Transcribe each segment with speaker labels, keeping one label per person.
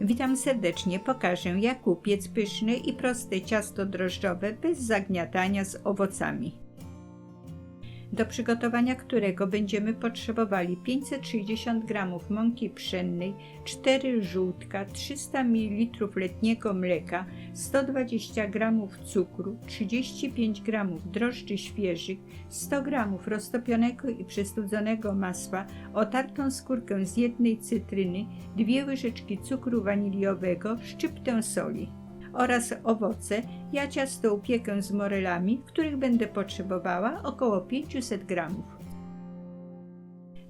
Speaker 1: Witam serdecznie, pokażę jak upiec pyszne i proste ciasto drożdżowe bez zagniatania z owocami. Do przygotowania którego będziemy potrzebowali 560 g mąki pszennej, 4 żółtka, 300 ml letniego mleka, 120 g cukru, 35 g drożdży świeżych, 100 g roztopionego i przestudzonego masła, otartą skórkę z jednej cytryny, dwie łyżeczki cukru waniliowego, szczyptę soli oraz owoce. Ja ciasto upiekę z morelami, których będę potrzebowała około 500 gramów.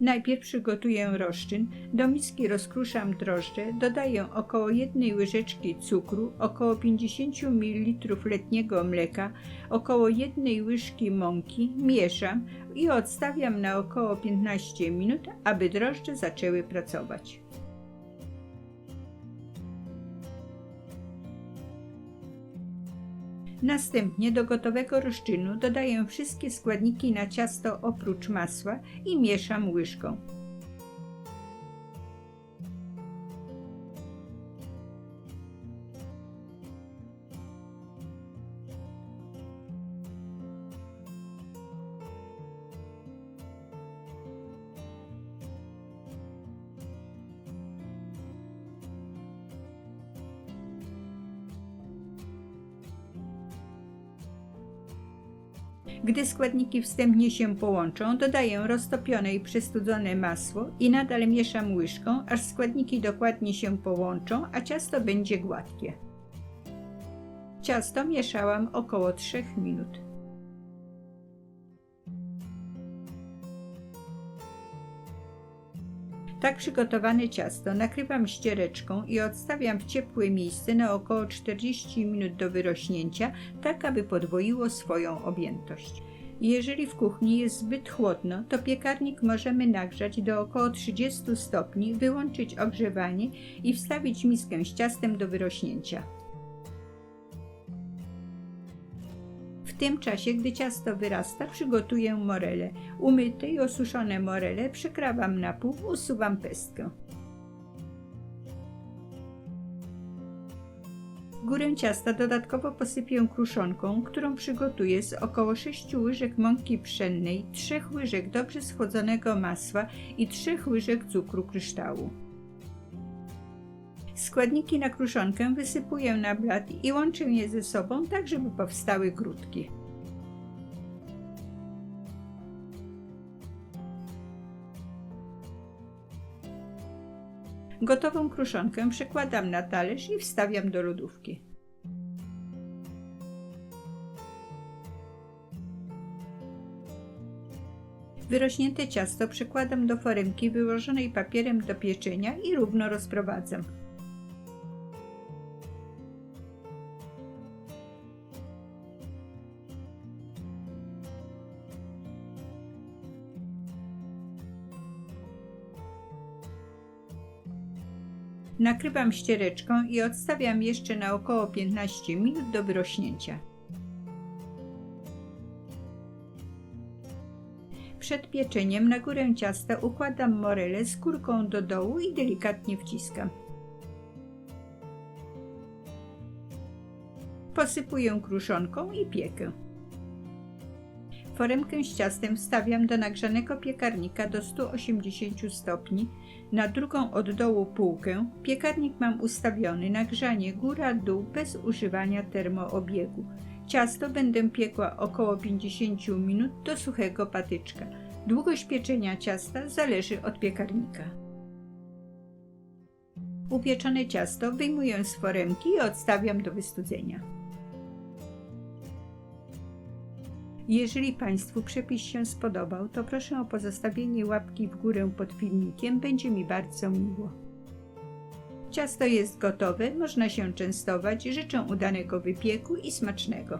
Speaker 1: Najpierw przygotuję rozczyn. Do miski rozkruszam drożdże, dodaję około jednej łyżeczki cukru, około 50 ml letniego mleka, około jednej łyżki mąki, mieszam i odstawiam na około 15 minut, aby drożdże zaczęły pracować. Następnie do gotowego rozczynu dodaję wszystkie składniki na ciasto oprócz masła i mieszam łyżką. Gdy składniki wstępnie się połączą, dodaję roztopione i przestudzone masło i nadal mieszam łyżką, aż składniki dokładnie się połączą, a ciasto będzie gładkie. Ciasto mieszałam około 3 minut. Tak przygotowane ciasto nakrywam ściereczką i odstawiam w ciepłe miejsce na około 40 minut do wyrośnięcia, tak aby podwoiło swoją objętość. Jeżeli w kuchni jest zbyt chłodno, to piekarnik możemy nagrzać do około 30 stopni, wyłączyć ogrzewanie i wstawić miskę z ciastem do wyrośnięcia. Tym czasie, gdy ciasto wyrasta, przygotuję morele. Umyte i osuszone morele przekrawam na pół, usuwam pestkę. Górę ciasta dodatkowo posypię kruszonką, którą przygotuję z około 6 łyżek mąki pszennej, 3 łyżek dobrze schłodzonego masła i 3 łyżek cukru kryształu. Składniki na kruszonkę wysypuję na blat i łączę je ze sobą, tak żeby powstały grudki. Gotową kruszonkę przekładam na talerz i wstawiam do lodówki. Wyrośnięte ciasto przekładam do foremki wyłożonej papierem do pieczenia i równo rozprowadzam. Nakrywam ściereczką i odstawiam jeszcze na około 15 minut do wyrośnięcia. Przed pieczeniem na górę ciasta układam morele skórką do dołu i delikatnie wciskam. Posypuję kruszonką i piekę. Foremkę z ciastem wstawiam do nagrzanego piekarnika do 180 stopni, na drugą od dołu półkę. Piekarnik mam ustawiony na grzanie góra-dół bez używania termoobiegu. Ciasto będę piekła około 50 minut do suchego patyczka. Długość pieczenia ciasta zależy od piekarnika. Upieczone ciasto wyjmuję z foremki i odstawiam do wystudzenia. Jeżeli Państwu przepis się spodobał, to proszę o pozostawienie łapki w górę pod filmikiem, będzie mi bardzo miło. Ciasto jest gotowe, można się częstować. Życzę udanego wypieku i smacznego.